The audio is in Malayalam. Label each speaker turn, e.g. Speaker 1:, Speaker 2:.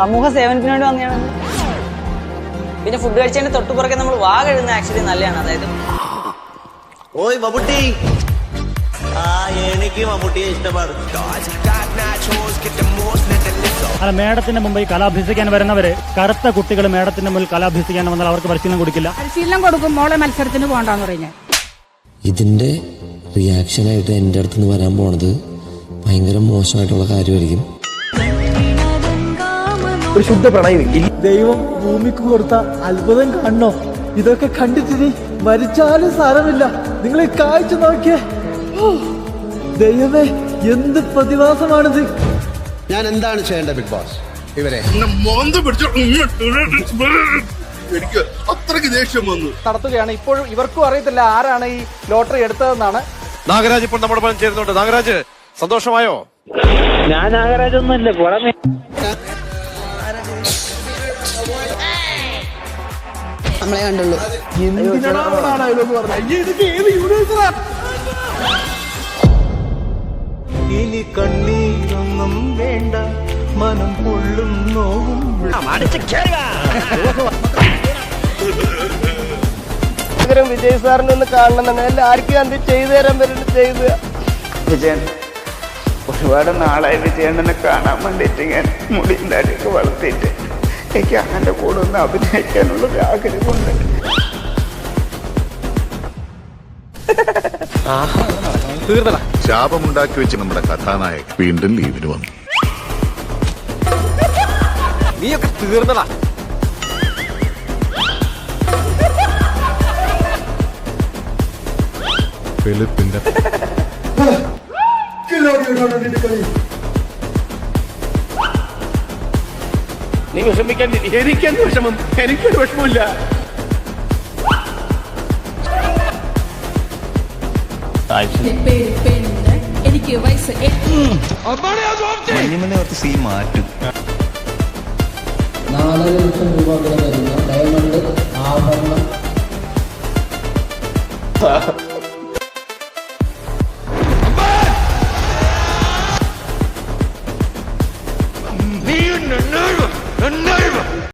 Speaker 1: സമൂഹ സേവനത്തിന് വേണ്ടി വന്നതാണ് പിന്നെ ഫുഡ് കഴിച്ചതിന്റെ തൊട്ട് പുറകെ നമ്മൾ വാ കഴുകുന്ന ആക്ച്വലി നല്ലതാണ്. അതായത്
Speaker 2: ഓയ് ബബുട്ടി ആ എനിക്ക് മമ്മൂട്ടിയെ ഇഷ്ടമാണ്.
Speaker 3: അല്ല മേഡത്തിന്റെ മുമ്പിൽ കലാഭ്യസിക്കാൻ വരുന്നവര് കറുത്ത കുട്ടികൾ മേടത്തിന്റെ മുമ്പിൽ കലാഭ്യസിക്കാൻ വന്നാൽ അവർക്ക് പരിശീലനം കൊടുക്കില്ല.
Speaker 4: പരിശീലനം കൊടുക്കും മോളെ മത്സരത്തിന് പോകണ്ടെന്ന് പറഞ്ഞു
Speaker 5: ഇതിന്റെ റിയാക്ഷനായിട്ട് എന്റെ അടുത്ത് നിന്ന് വരാൻ പോണത് ഭയങ്കര മോശമായിട്ടുള്ള കാര്യമായിരിക്കും.
Speaker 6: ഒരു ശുദ്ധ പ്രണയം ദൈവം ഭൂമിക്ക് കൊടുത്ത അത്ഭുതം കാണണോ? ഇതൊക്കെ കണ്ടിട്ട് മരിച്ചാലും സാരമില്ല. നിങ്ങൾ കാഴ്ച നോക്കിയേ. ദൈവമേ എന്ത് പ്രതിഭാസമാണിത്.
Speaker 7: ഞാൻ എന്താണ് ചെയ്യേണ്ടത് ബിഗ് ബോസ്? ഇവരെ.
Speaker 8: എനിക്ക് അത്രയ്ക്ക് ദേഷ്യം വന്നു.
Speaker 6: നടത്തുകയാണ്. ഇപ്പോഴും ഇവർക്കും അറിയത്തില്ല ആരാണ് ഈ ലോട്ടറി എടുത്തതെന്നാണ്.
Speaker 9: നാഗരാജ് ഇപ്പോൾ നമ്മുടെ പണം ചേരുന്നുണ്ട്. നാഗരാജ് സന്തോഷമായോ?
Speaker 5: നമ്മളെ കണ്ടുള്ളൂ.
Speaker 6: ഇനി കണ്ണീരൊന്നും വേണ്ട മനം പൊള്ളും നോവും. വിജയ് സാറിനെ ഒന്ന് കാണണം കാണണമെന്നുണ്ട് ആർക്കും എന്ത് ചെയ്തു തരാൻ പറ്റും ചെയ്തു?
Speaker 10: വിജയൻ ഒരുപാട് നാളായി വിജയണ്ണനെ കാണാൻ വേണ്ടിയിട്ട് ഞാൻ മുടി താടിയൊക്കെ വളർത്തിയിട്ട്. എനിക്ക് അങ്ങനെ കൂടെ ഒന്ന് അഭിനയിക്കാനുള്ള ഒരു ആഗ്രഹമുണ്ട്
Speaker 8: ശാപമുണ്ടാക്കി വെച്ച് നമ്മുടെ കഥാനായകൻ വീണ്ടും ലീവിന് വന്നു.
Speaker 9: നീയൊക്കെ തീർന്നടാ
Speaker 8: വെളുപ്പിന്റെ
Speaker 10: നീ വിഷമിക്കാൻ എനിക്കെന്ത് വിഷമം? എനിക്കൊരു വിഷമമില്ല
Speaker 4: എനിക്ക് വയസ്സ്
Speaker 5: മാറ്റും. ലക്ഷം രൂപ ഡയമണ്ട് ആഭരണം. No.